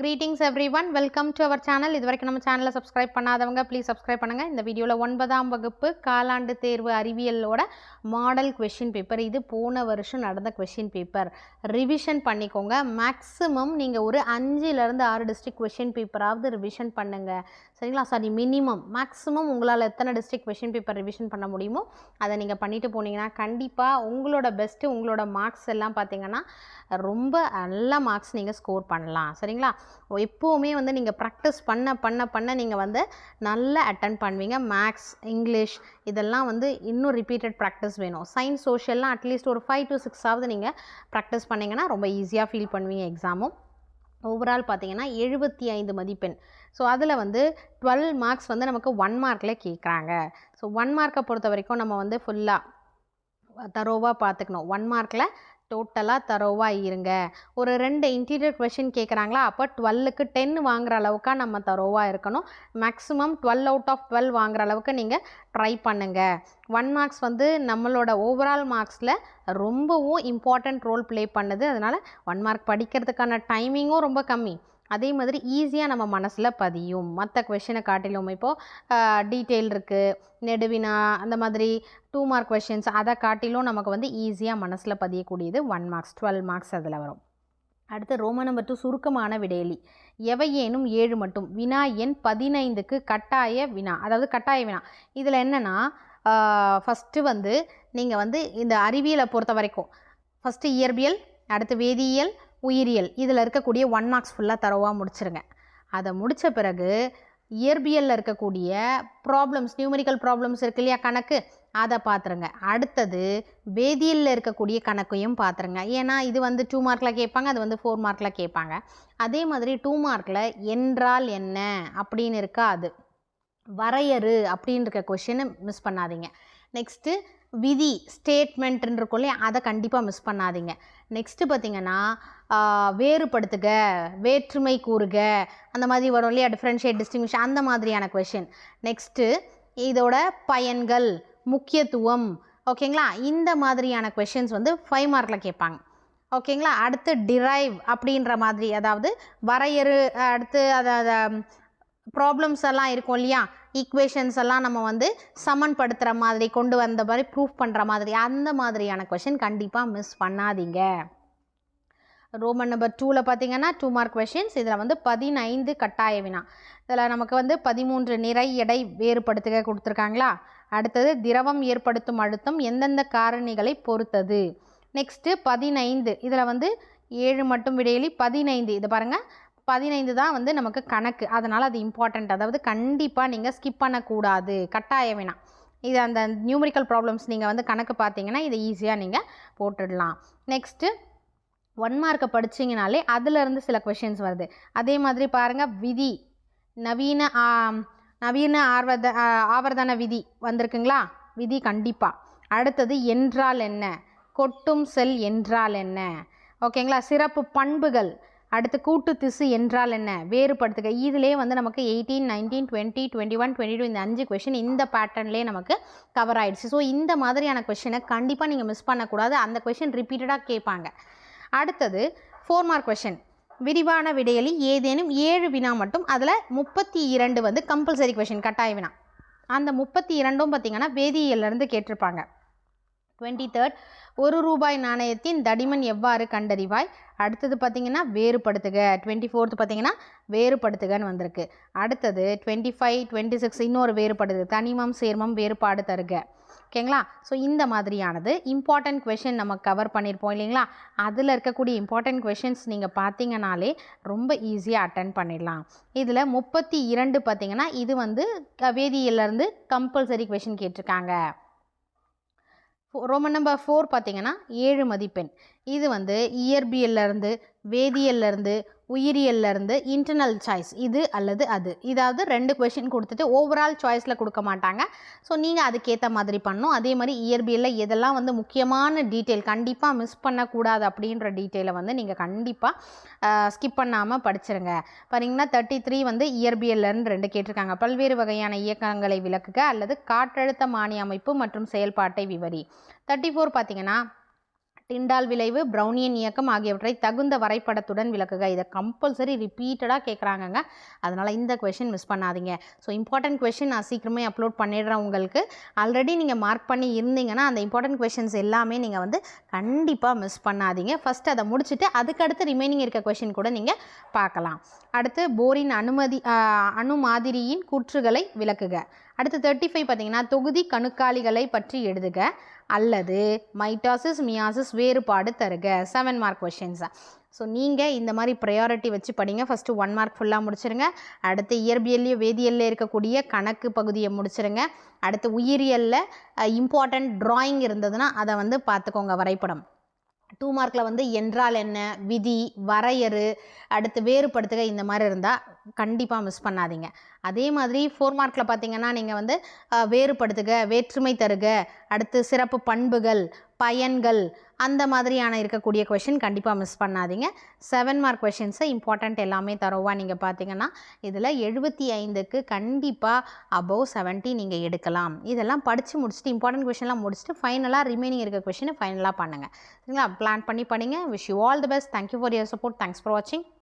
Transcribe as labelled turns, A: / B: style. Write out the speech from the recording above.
A: Greetings everyone welcome to our channel இது வரைக்கும் நம்ம சேனலை சப்ஸ்கிரைப் பண்ணாதவங்க ப்ளீஸ் சப்ஸ்கிரைப் பண்ணுங்கள் இந்த வீடியோவில் ஒன்பதாம் வகுப்பு காலாண்டு தேர்வு அறிவியலோட மாடல் கொஷின் பேப்பர் இது போன வருஷம் நடந்த கொஷின் பேப்பர் ரிவிஷன் பண்ணிக்கோங்க. மேக்ஸிமம் நீங்கள் ஒரு அஞ்சுலேருந்து ஆறு டிஸ்ட்ரிக்ட் கொஷின் பேப்பராவது ரிவிஷன் பண்ணுங்கள் சரிங்களா? சாரி மினிமம் மேக்ஸிமம் உங்களால் எத்தனை டிஸ்ட்ரிக்ட் கொஷின் பேப்பர் ரிவிஷன் பண்ண முடியுமோ அதை நீங்கள் பண்ணிட்டு போனீங்கன்னா கண்டிப்பாக உங்களோட பெஸ்ட்டு உங்களோட மார்க்ஸ் எல்லாம் பார்த்தீங்கன்னா ரொம்ப நல்ல மார்க்ஸ் நீங்கள் ஸ்கோர் பண்ணலாம். சரிங்களா? எப்போவுமே வந்து நீங்கள் ப்ராக்டிஸ் பண்ண பண்ண பண்ண நீங்கள் வந்து நல்லா அட்டன் பண்ணுவீங்க. மேக்ஸ் இங்கிலீஷ் இதெல்லாம் வந்து இன்னும் ரிப்பீட்டட் ப்ராக்டிஸ் வேணும். சயின்ஸ் சோஷியல்லாம் அட்லீஸ்ட் ஒரு ஃபைவ் டு சிக்ஸாவது நீங்கள் ப்ராக்டிஸ் பண்ணிங்கன்னா ரொம்ப ஈஸியாக ஃபீல் பண்ணுவீங்க எக்ஸாமும் ஓவரால் பார்த்தீங்கன்னா எழுபத்தி ஐந்து மதிப்பெண். ஸோ அதில் வந்து டுவெல் மார்க்ஸ் வந்து நமக்கு ஒன் மார்க்கில் கேட்குறாங்க ஸோ ஒன் மார்க்கை பொறுத்த வரைக்கும் நம்ம வந்து ஃபுல்லாக தரோவாக பார்த்துக்கணும் ஒன் மார்க்கில் டோட்டலாக தரோவாக இருங்க. ஒரு ரெண்டு இன்டீரியர் கொஷின் கேட்குறாங்களா அப்போ டுவெல்லுக்கு டென் வாங்குற அளவுக்காக நம்ம தரோவாக இருக்கணும். Maximum twelve out of twelve வாங்குற அளவுக்கு நீங்கள் ட்ரை பண்ணுங்கள் ஒன் மார்க்ஸ் வந்து நம்மளோட ஓவரால் மார்க்ஸில் ரொம்பவும் இம்பார்ட்டண்ட் ரோல் ப்ளே பண்ணுது. அதனால் ஒன் மார்க் படிக்கிறதுக்கான டைமிங்கும் ரொம்ப கம்மி. அதே மாதிரி ஈஸியாக நம்ம மனசில் பதியும். மற்ற கொஷினை காட்டிலும் இப்போது டீட்டெயில் இருக்குது நெடுவினா அந்த மாதிரி டூ மார்க் கொஷின்ஸ் அதை காட்டிலும் நமக்கு வந்து ஈஸியாக மனசில் பதியக்கூடியது ஒன் மார்க்ஸ் டுவெல் மார்க்ஸ் அதில் வரும். அடுத்து ரோம நம்பர் டூ சுருக்கமான விடையலி. எவையேனும் ஏழு மட்டும். வினா எண் பதினைந்துக்கு கட்டாய வினா. அதாவது கட்டாய வினா. இதில் என்னென்னா ஃபஸ்ட்டு வந்து நீங்கள் வந்து இந்த அறிவியலை பொறுத்த வரைக்கும் ஃபஸ்ட்டு இயற்பியல் அடுத்து வேதியியல் உயிரியல். இதில் இருக்கக்கூடிய ஒன் மார்க்ஸ் ஃபுல்லாக தரவாக முடிச்சிருங்க. அதை முடித்த பிறகு இயற்பியலில் இருக்கக்கூடிய ப்ராப்ளம்ஸ் நியூமரிக்கல் ப்ராப்ளம்ஸ் இருக்கு இல்லையா கணக்கு? அதை பார்த்துருங்க அடுத்தது வேதியியலில் இருக்கக்கூடிய கணக்கையும் பார்த்துருங்க ஏன்னா இது வந்து டூ மார்க்கில் கேட்பாங்க அது வந்து ஃபோர் மார்க்கில் கேட்பாங்க. அதே மாதிரி டூ மார்க்கில் என்றால் என்ன அப்படின்னு இருக்கா அது வரையறு அப்படின்னு இருக்க கொஷினை மிஸ் பண்ணாதீங்க. நெக்ஸ்ட்டு விதி ஸ்டேட்மெண்ட்னு இருக்கும் இல்லையா அதை கண்டிப்பாக மிஸ் பண்ணாதீங்க. நெக்ஸ்ட்டு பார்த்தீங்கன்னா வேறுபடுத்துக வேற்றுமை கூறுக அந்த மாதிரி வரும் இல்லையா? டிஃப்ரென்ஷியேட் டிஸ்டிங்ஷன் அந்த மாதிரியான கொஷின் நெக்ஸ்ட்டு இதோட பயன்கள் முக்கியத்துவம் ஓகேங்களா? இந்த மாதிரியான கொஷின்ஸ் வந்து ஃபைவ் மார்க்கில் கேட்பாங்க. ஓகேங்களா? அடுத்து டிரைவ் அப்படின்ற மாதிரி அதாவது வரையறு அடுத்து அதை ப்ராப்ளம்ஸ் எல்லாம் இருக்கும் இல்லையா? ஈக்குவேஷன்ஸ் எல்லாம் நம்ம வந்து சமன்படுத்துகிற மாதிரி கொண்டு வந்த மாதிரி ப்ரூஃப் பண்ணுற மாதிரி அந்த மாதிரியான கொஷின் கண்டிப்பாக மிஸ் பண்ணாதீங்க. ரோமன் நம்பர் டூவில் பார்த்தீங்கன்னா டூ மார்க் கொஷின்ஸ் இதில் வந்து பதினைந்து கட்டாய வினா. இதில் நமக்கு வந்து பதிமூன்று நிறை எடை வேறுபடுத்துக கொடுத்துருக்காங்களா? அடுத்தது திரவம் ஏற்படுத்தும் அழுத்தம் எந்தெந்த காரணிகளை பொறுத்தது? நெக்ஸ்ட்டு பதினைந்து. இதில் வந்து ஏழு மட்டும் விடையிலி பதினைந்து. இது பாருங்கள் பதினைந்து தான் வந்து நமக்கு கணக்கு. அதனால் அது இம்பார்ட்டண்ட் அதாவது கண்டிப்பாக நீங்கள் ஸ்கிப் பண்ணக்கூடாது. கட்டாய வேணாம். இது அந்த நியூமரிக்கல் ப்ராப்ளம்ஸ் நீங்கள் வந்து கணக்கு பார்த்தீங்கன்னா இதை ஈஸியாக நீங்கள் போட்டுடலாம். நெக்ஸ்ட்டு ஒன் மார்க்கை படிச்சிங்கனாலே அதுலேருந்து சில கொஷின்ஸ் வருது. அதே மாதிரி பாருங்கள் விதி. நவீன நவீன ஆர்வத ஆவர்தான விதி வந்திருக்குங்களா? விதி கண்டிப்பாக அடுத்தது என்றால் என்ன? கொட்டும் செல் என்றால் என்ன? ஓகேங்களா? சிறப்பு பண்புகள். அடுத்து கூட்டு திசு என்றால் என்ன? வேறுபடுத்துக. இதிலே வந்து நமக்கு eighteen nineteen twenty twenty one twenty two இந்த அஞ்சு கொஷின் இந்த பேட்டர்ன்லேயே நமக்கு கவர் ஆகிடுச்சு ஸோ இந்த மாதிரியான கொஷினை கண்டிப்பாக நீங்கள் மிஸ் பண்ணக்கூடாது. அந்த கொஷின் ரிப்பீட்டடாக கேட்பாங்க. அடுத்தது ஃபோர் மார்க் கொஷின் விரிவான விடையலி ஏதேனும் ஏழு வினா மட்டும் அதில் முப்பத்தி இரண்டு வந்து கம்பல்சரி கொஷின் கட்டாய வினா. அந்த முப்பத்தி இரண்டும் பார்த்திங்கன்னா வேதியியலேருந்து கேட்டிருப்பாங்க. டுவெண்ட்டி தேர்ட் ஒரு ரூபாய் நாணயத்தின் தடிமன் எவ்வாறு கண்டறிவாய்? அடுத்தது பார்த்திங்கன்னா வேறுபடுத்துக. டுவெண்ட்டி ஃபோர்த்து பார்த்திங்கன்னா வேறுபடுத்துகன்னு வந்திருக்கு. அடுத்தது டுவெண்ட்டி ஃபைவ் டுவெண்ட்டி சிக்ஸ் இன்னொரு வேறுபடுது. தனிமம் சேர்மம் வேறுபாடு தருக. ஓகேங்களா? ஸோ இந்த மாதிரியானது இம்பார்ட்டன்ட் கொஷின் நம்ம கவர் பண்ணியிருப்போம் இல்லைங்களா? அதில் இருக்கக்கூடிய இம்பார்ட்டன்ட் கொஷின்ஸ் நீங்கள் பார்த்தீங்கனாலே ரொம்ப ஈஸியாக அட்டன் பண்ணிடலாம். இதில் முப்பத்தி இரண்டு பார்த்திங்கன்னா இது வந்து வேதியிலேருந்து கம்பல்சரி கொஷின் கேட்டிருக்காங்க. ரோமன் நம்பர் ஃபோர் பார்த்திங்கன்னா ஏழு மதிப்பெண். இது வந்து இயற்பியல்லேருந்து வேதியியல்லேருந்து உயிரியல்லேருந்து இன்டர்னல் சாய்ஸ் இது அல்லது அது. இதாவது ரெண்டு கொஷின் கொடுத்துட்டு ஓவரால் சாய்ஸில் கொடுக்க மாட்டாங்க. ஸோ நீங்கள் அதுக்கேற்ற மாதிரி பண்ணணும். அதே மாதிரி இயற்பியலில் எதெல்லாம் வந்து முக்கியமான டீட்டெயில் கண்டிப்பாக மிஸ் பண்ணக்கூடாது அப்படின்ற டீட்டெயிலை வந்து நீங்கள் கண்டிப்பாக ஸ்கிப் பண்ணாமல் படிச்சிருங்க. பாருங்கன்னா தேர்ட்டி த்ரீ வந்து இயற்பியல்லேருந்து ரெண்டு கேட்டிருக்காங்க. பல்வேறு வகையான இயக்கங்களை விளக்குக அல்லது காற்றழுத்த மானிய அமைப்பு மற்றும் செயல்பாட்டை விவரி. தேர்ட்டி ஃபோர் பார்த்தீங்கன்னா டிண்டால் விளைவு ப்ரௌனியன் இயக்கம் ஆகியவற்றை தகுந்த வரைபடத்துடன் விளக்குக. இதை கம்பல்சரி ரிப்பீட்டடாக கேட்குறாங்கங்க அதனால் இந்த கொஷின் மிஸ் பண்ணாதீங்க. ஸோ இம்பார்ட்டன்ட் கொஷின் நான் சீக்கிரமே அப்லோட் பண்ணிடுறேன் உங்களுக்கு. ஆல்ரெடி நீங்கள் மார்க் பண்ணி இருந்தீங்கன்னா அந்த இம்பார்ட்டன்ட் கொஷின்ஸ் எல்லாமே நீங்கள் வந்து கண்டிப்பாக மிஸ் பண்ணாதீங்க. ஃபஸ்ட் அதை முடிச்சுட்டு அதுக்கடுத்து ரிமைனிங் இருக்க கொஷின் கூட நீங்கள் பார்க்கலாம். அடுத்து போரின் அனுமதி அணு மாதிரியின் கூற்றுகளை விளக்குக. அடுத்து தேர்ட்டி ஃபைவ் பார்த்தீங்கன்னா தொகுதி கணுக்காலிகளை பற்றி எழுதுக. அல்லது மைட்டாசிஸ் மியாசிஸ் வேறுபாடு தருக. செவன் மார்க் கொஷின்ஸா ஸோ நீங்கள் இந்த மாதிரி ப்ரையாரிட்டி வச்சு படிங்க. ஃபஸ்ட்டு ஒன் மார்க் ஃபுல்லாக முடிச்சிருங்க. அடுத்து இயற்பியல்லையும் வேதியியல்ல இருக்கக்கூடிய கணக்கு பகுதியை முடிச்சிருங்க. அடுத்து உயிரியலில் இம்பார்ட்டண்ட் ட்ராயிங் இருந்ததுன்னா அதை வந்து பார்த்துக்கோங்க வரைபடம். டூ மார்க்கில் வந்து என்றால் என்ன? விதி வரையறு அடுத்து வேறுபடுத்துக இந்த மாதிரி இருந்தால் கண்டிப்பாக மிஸ் பண்ணாதீங்க. அதே மாதிரி ஃபோர் மார்க்கில் பார்த்தீங்கன்னா நீங்கள் வந்து வேறுபடுத்துக வேற்றுமை தருக அடுத்து சிறப்பு பண்புகள் பயன்கள் அந்த மாதிரியான இருக்கக்கூடிய கொஷின் கண்டிப்பாக மிஸ் பண்ணாதீங்க. செவன் மார்க் கொஷின்ஸை இம்பார்ட்டண்ட் எல்லாமே தரோவாக நீங்கள் பார்த்தீங்கன்னா இதில் எழுபத்தி ஐந்துக்கு கண்டிப்பாக அபவ் 70 நீங்கள் எடுக்கலாம். இதெல்லாம் படித்து முடிச்சுட்டு இம்பார்ட்டன்ட் கொஷின்லாம் முடிச்சுட்டு ஃபைனலாக ரிமைனிங் இருக்க கொஷினை ஃபைனலாக பண்ணுங்கள் சரிங்களா? பிளான் பண்ணி பண்ணிங்க wish you all the best thank you for your support thanks for வாட்சிங்